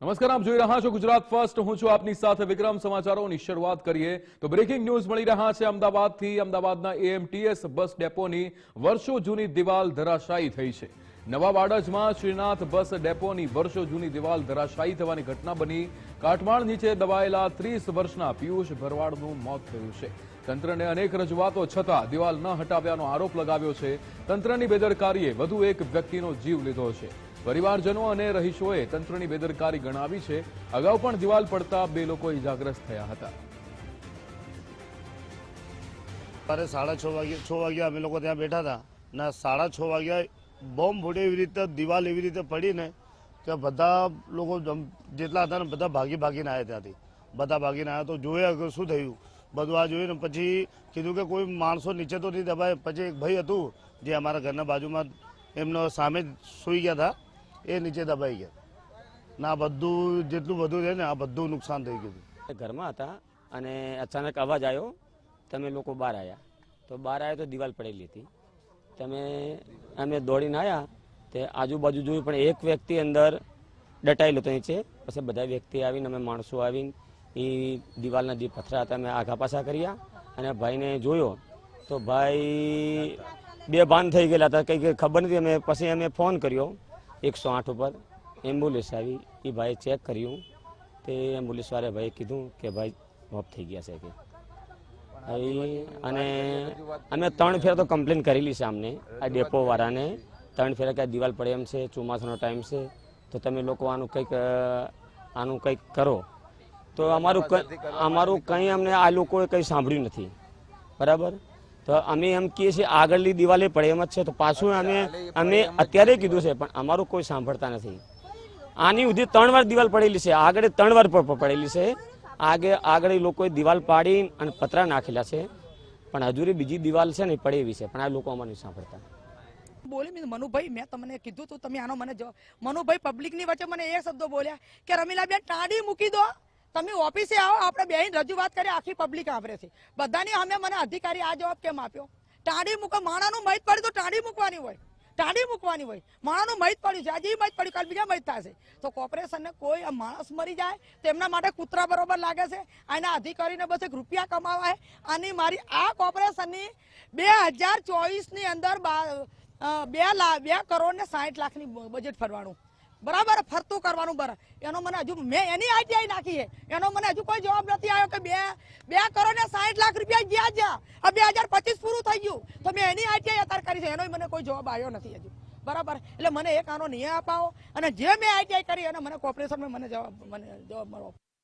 નમસ્કાર, આપ જોઈ રહ્યા છો ગુજરાત ફર્સ્ટ. હું છું આપની સાથે વિક્રમ. સમાચારોની શરૂઆત કરીએ તો બ્રેકિંગ ન્યૂઝ મળી રહ્યા છે. અમદાવાદથી અમદાવાદના એએમટીએસ બસ ડેપોની વર્ષો જૂની દિવાલ ધરાશાયી થઈ છે. નવા વાડજમાં શ્રીનાથ બસ ડેપોની વર્ષો જૂની દિવાલ ધરાશાયી થવાની ઘટના બની. કાટમાળ નીચે દબાયેલા ત્રીસ વર્ષના પિયુષ ભરવાડનું મોત થયું છે. તંત્રને અનેક રજૂઆતો છતાં દિવાલ ન હટાવ્યાનો આરોપ લગાવ્યો છે. તંત્રની બેદરકારીએ વધુ એક વ્યક્તિનો જીવ લીધો છે. પરિવારજનો અને રહીશોએ તંત્રની બેદરકારી ગણાવી છે. અગાઉ પણ દિવાલ પડતા બે લોકો ઇજાગ્રસ્ત થયા હતા. સવારે સાડા છ વાગ્યા છ વાગ્યા અમે લોકો ત્યાં બેઠા હતા ને સાડા છ વાગ્યા બોમ્બ ફૂટે એવી રીતે, દિવાલ એવી રીતે પડીને કે બધા લોકો જેટલા હતા ને બધા ભાગી ભાગીને આવ્યા ત્યાંથી. બધા ભાગીને આવ્યા તો જોયા કે શું થયું. બધું આ જોયું ને પછી કીધું કે કોઈ માણસો નીચે તો નહીં દબાય. પછી એક ભાઈ હતું જે અમારા ઘરના બાજુમાં એમનો સામે સૂઈ ગયા હતા. એ નીચે દબાઈ ગયા. ના બધું જેટલું બધું છે ને આ બધું નુકસાન થઈ ગયું ઘરમાં હતા અને અચાનક અવાજ આવ્યો, તમે લોકો બહાર આવ્યા તો બહાર આવ્યા તો દિવાલ પડેલી હતી. તમે અમે દોડીને આવ્યા તે આજુબાજુ જોયું, પણ એક વ્યક્તિ અંદર ડટાયેલો હતો નીચે પછી બધા વ્યક્તિ આવીને અમે માણસો આવીને એ દિવાલના જે પથરા હતા અમે આઘા પાછા કર્યા અને ભાઈને જોયો. તો ભાઈ બે ભાન થઈ ગયેલા હતા. કંઈ ખબર નથી, અમે પછી અમે ફોન કર્યો. એકસો આઠ ઉપર એમ્બ્યુલન્સ આવી. એ ભાઈએ ચેક કર્યું. તે એમ્બ્યુલન્સવાળા ભાઈએ કીધું કે ભાઈ ઓફ થઈ ગયા છે કે. અને અમે ત્રણ ફેર તો કમ્પ્લેન કરેલી છે અમને આ ડેપોવાળાને ત્રણ ફેર કે દિવાલ પડે એમ છે ચોમાસાનો ટાઈમ છે. તો તમે લોકો આનું કંઈક આનું કંઈક કરો. તો અમારું અમારું કંઈ અમને આ લોકોએ કંઈ સાંભળ્યું નથી. બરાબર? તો અમે એમ કહીએ છીએ આગળની દિવાલે પડે એમ જ છે. તો પાછું અમે અમે અત્યારે કીધું છે પણ અમારું કોઈ સાંભળતા નથી. આની સુધી ત્રણ વાર દિવાલ પડેલી છે. આગળ ત્રણ વાર પડેલી છે. આગે આગળ લોકોએ દિવાલ પાડી અને પતરા નાખેલા છે. પણ હજુ બીજી દિવાલ છે ને પડે એવી છે. પણ આ લોકો અમારે નહીં સાંભળતા. બોલી મેં મનુભાઈ મેં તમને કીધું તું તમે આનો મને જો મનુભાઈ પબ્લિકની વચ્ચે મને એ શબ્દો બોલ્યા કે રમીલાબેન ટાડી મૂકી દો. તમે ઓફિસે આવો, આપણે બેહીને રજૂઆત કરી, આખી પબ્લિક આવરે છે. બધાની અમે મને અધિકારી આ જવાબ કેમ આપ્યો? ટાંડી મૂકો માણાનું મહિત પડ્યું તો ટાંડી મૂકવાની હોય. ટાંડી મૂકવાની હોય. માણાનું મહિત પડ્યું છે આજે એ મહિત પડ્યું, કાલે બીજા મહિત થશે. તો કોર્પોરેશનને કોઈ માણસ મરી જાય, તેમના માટે કૂતરા બરોબર લાગે છે, આના અધિકારીને બસ એક રૂપિયા કમાવા અને મારી આ કોર્પોરેશનની બે હજાર ચોવીસની અંદર બે લાખ બે કરોડ ને સાઠ લાખની બજેટ ફરવાનું બરાબર, ફરતું કરવાનું બરાબર. એનો મને હજુ, મેં એની આઈટીઆઈ નાખી છે. એનો મને હજુ કોઈ જવાબ નથી આવ્યો કે બે બે કરોડ ને સાઠ લાખ રૂપિયા ગયા જ્યાં આ બે હજાર પચીસ પૂરું થઈ ગયું. તો મેં એની આઈટીઆઈ અત્યારે કરી છે. એનો મને કોઈ જવાબ આવ્યો નથી હજુ. બરાબર? એટલે મને એક આનો નિયમ અપાવો. અને જે મેં આઈટીઆઈ કરી અને મને કોર્પોરેશન મને જવાબ મને જવાબ મળો